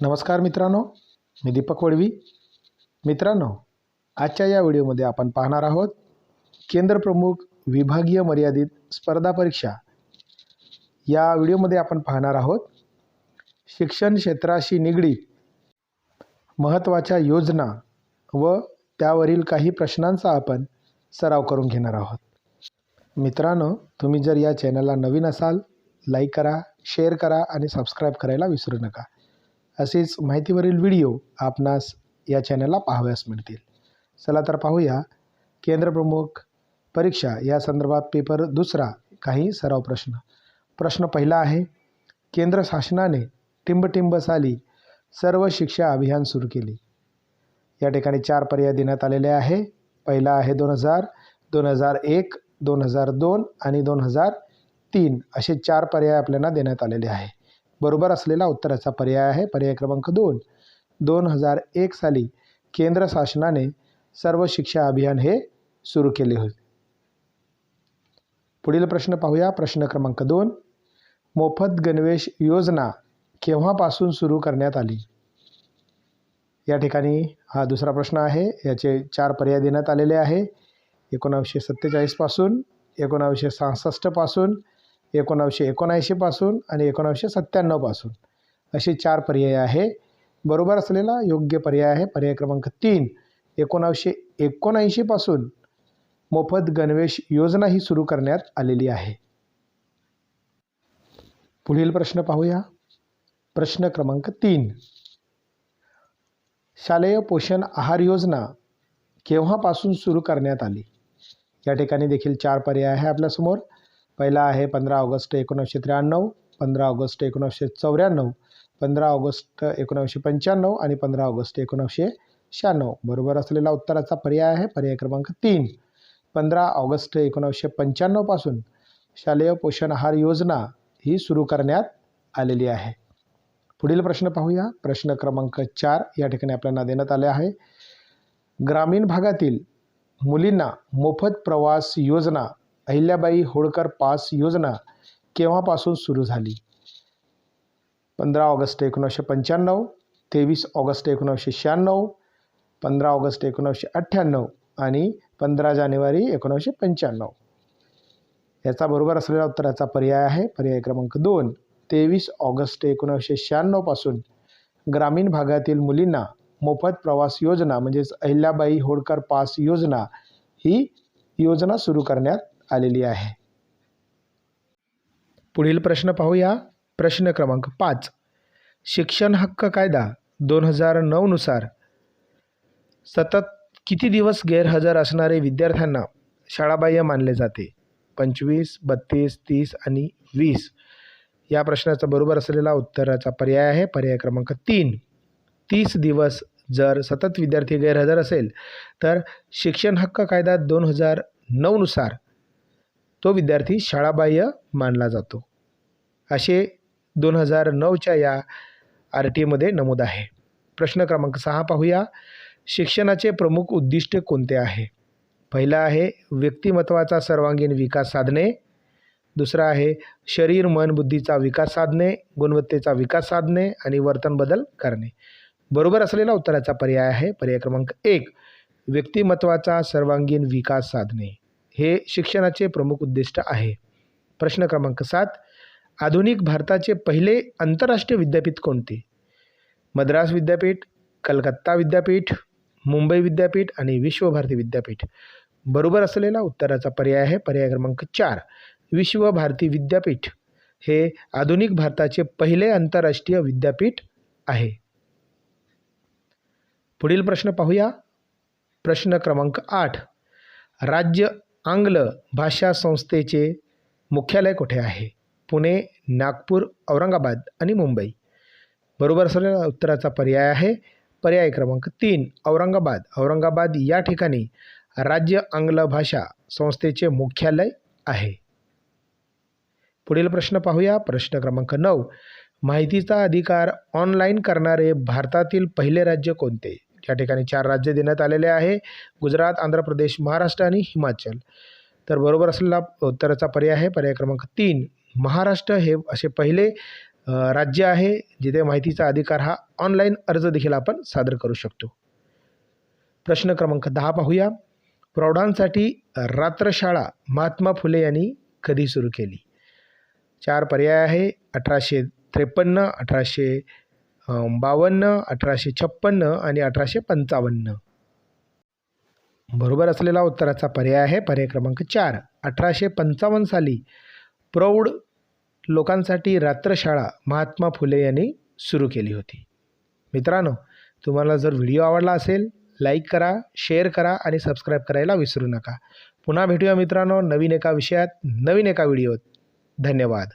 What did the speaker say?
नमस्कार मित्रांनो मी दीपक वडवी मित्रांनो आजच्या या व्हिडिओमध्ये आपण पाहणार आहोत केंद्रप्रमुख विभागीय मर्यादित स्पर्धा परीक्षा. या व्हिडिओमध्ये आपण पाहणार आहोत शिक्षण क्षेत्राशी निगडीत महत्त्वाच्या योजना व त्यावरील काही प्रश्नांचा आपण सराव करून घेणार आहोत. मित्रांनो तुम्ही जर या चॅनलला नवीन असाल लाईक करा शेअर करा आणि सबस्क्राईब करायला विसरू नका. असेच माहितीवरील व्हिडिओ आपणास या चॅनलला पाहाव्यास मिळतील. चला तर पाहूया. केंद्रप्रमुख परीक्षा या संदर्भात पेपर दुसरा काही सराव प्रश्न. प्रश्न पहिला आहे केंद्र शासनाने टिंबटिंब साली सर्व शिक्षा अभियान सुरू केले. या ठिकाणी चार पर्याय देण्यात आलेले आहे. पहिला आहे दोन हजार दोन हजार एक दोन हजार दोन आणि दोन हजार तीन असे चार पर्याय आपल्याला देण्यात आलेले आहे. बरोबर असलेला उत्तराचा पर्याय आहे. पर्याय क्रमांक दोन. दोन हजार एक साली केंद्र शासनाने सर्व शिक्षा अभियान हे सुरू केले होते. पुढील प्रश्न पाहूया. प्रश्न क्रमांक दोन. मोफत गणवेश योजना केव्हापासून सुरू करण्यात आली? या ठिकाणी हा दुसरा प्रश्न आहे. याचे चार पर्याय देण्यात आलेले आहे. एकोणावीसशे सत्तेचाळीसपासून एकोणावीसशे सहासष्टपासून एकोणावीसशे एकोणऐंशीपासून आणि एकोणावीसशे सत्त्याण्णवपासून असे चार पर्याय आहे. बरोबर असलेला योग्य पर्याय आहे. पर्याय क्रमांक तीन एकोणावीसशे एकोणऐंशीपासून मोफत गणवेश योजना ही सुरू करण्यात आलेली आहे. पुढील प्रश्न पाहूया. प्रश्न क्रमांक तीन शालेय पोषण आहार योजना केव्हापासून सुरू करण्यात आली? या ठिकाणी देखील चार पर्याय आहे आपल्यासमोर. पहिला आहे पंधरा ऑगस्ट एकोणीसशे त्र्याण्णव पंधरा ऑगस्ट एकोणीसशे चौऱ्याण्णव पंधरा ऑगस्ट एकोणीसशे पंच्याण्णव आणि पंधरा ऑगस्ट एकोणीसशे शहाण्णव. बरोबर असलेला उत्तराचा पर्याय आहे पर्याय क्रमांक तीन. पंधरा ऑगस्ट एकोणीसशे पंच्याण्णवपासून शालेय पोषण आहार योजना ही सुरू करण्यात आलेली आहे. पुढील प्रश्न पाहूया. प्रश्न क्रमांक चार या ठिकाणी आपल्याला देण्यात आले आहे. ग्रामीण भागातील मुलींना मोफत प्रवास योजना अहिल्याबाई होळकर पास योजना केव्हापासून सुरू झाली? पंधरा ऑगस्ट एकोणीसशे पंच्याण्णव तेवीस ऑगस्ट एकोणीसशे शहाण्णव पंधरा ऑगस्ट एकोणीसशे अठ्ठ्याण्णव आणि पंधरा जानेवारी एकोणीसशे पंच्याण्णव. याचा बरोबर असलेला उत्तराचा पर्याय आहे. पर्याय क्रमांक दोन तेवीस ऑगस्ट एकोणीसशे शहाण्णवपासून ग्रामीण भागातील मुलींना मोफत प्रवास योजना म्हणजेच अहिल्याबाई होळकर पास योजना ही योजना सुरू करण्यात आलेली आहे. पुढील प्रश्न पाहूया. प्रश्न क्रमांक पाच. शिक्षण हक्क कायदा दोन हजार नऊनुसार सतत किती दिवस गैरहजर असणारे विद्यार्थ्यांना शाळाबाह्य मानले जाते? पंचवीस बत्तीस तीस आणि वीस. या प्रश्नाचा बरोबर असलेला उत्तराचा पर्याय आहे. पर्याय क्रमांक तीन. तीस दिवस जर सतत विद्यार्थी गैरहजर असेल तर शिक्षण हक्क कायदा दोन हजार नऊनुसार तो विद्यार्थी शाळाबाह्य मानला जातो. असे दोन हजार नऊच्या या आर टी एमध्ये नमूद आहे. प्रश्न क्रमांक सहा पाहूया. शिक्षणाचे प्रमुख उद्दिष्ट कोणते आहे? पहिला आहे व्यक्तिमत्वाचा सर्वांगीण विकास साधणे. दुसरा आहे शरीर मन बुद्धीचा विकास साधणे गुणवत्तेचा विकास साधणे आणि वर्तन बदल करणे. बरोबर असलेला उत्तराचा पर्याय आहे. पर्याय क्रमांक एक व्यक्तिमत्वाचा सर्वांगीण विकास साधणे. हे शिक्षणाचे प्रमुख उद्दिष्ट आहे. प्रश्न क्रमांक सात. आधुनिक भारताचे पहिले आंतरराष्ट्रीय विद्यापीठ कोणते? मद्रास विद्यापीठ कलकत्ता विद्यापीठ मुंबई विद्यापीठ आणि विश्वभारती विद्यापीठ. बरोबर असलेला उत्तराचा पर्याय आहे पर्याय क्रमांक चार. विश्वभारती विद्यापीठ हे आधुनिक भारताचे पहिले आंतरराष्ट्रीय विद्यापीठ आहे. पुढील प्रश्न पाहूया. प्रश्न क्रमांक आठ. राज्य आंग्ल भाषा संस्थेचे मुख्यालय कुठे आहे? पुणे नागपूर औरंगाबाद आणि मुंबई. बरोबर असलेला उत्तराचा पर्याय आहे. पर्याय क्रमांक तीन औरंगाबाद. औरंगाबाद या ठिकाणी राज्य आंग्ल भाषा संस्थेचे मुख्यालय आहे. पुढील प्रश्न पाहूया. प्रश्न क्रमांक नऊ माहितीचा अधिकार ऑनलाईन करणारे भारतातील पहिले राज्य कोणते? या ठिकाणी चार राज्य देण्यात आलेले आहे. गुजरात आंध्र प्रदेश महाराष्ट्र आणि हिमाचल. तर बरोबर असलेला उत्तराचा पर्याय आहे. पर्याय क्रमांक तीन महाराष्ट्र हे असे पहिले राज्य आहे जिथे माहितीचा अधिकार हा ऑनलाईन अर्ज देखील आपण सादर करू शकतो. प्रश्न क्रमांक दहा पाहूया. प्रौढांसाठी रात्रशाळा महात्मा फुले यांनी कधी सुरू केली? चार पर्याय आहे. अठराशे त्रेपन्न अठराशे बावन्न अठराशे छप्पन्न आणि अठराशे पंचावन्न. बरोबर असलेला उत्तराचा पर्याय आहे पर्याय क्रमांक चार. अठराशे पंचावन्न साली प्रौढ लोकांसाठी रात्रशाळा महात्मा फुले यांनी सुरू केली होती. मित्रांनो तुम्हाला जर व्हिडिओ आवडला असेल लाईक करा शेअर करा आणि सबस्क्राईब करायला विसरू नका. पुन्हा भेटूया मित्रांनो नवीन एका विषयात नवीन एका व्हिडिओत. धन्यवाद.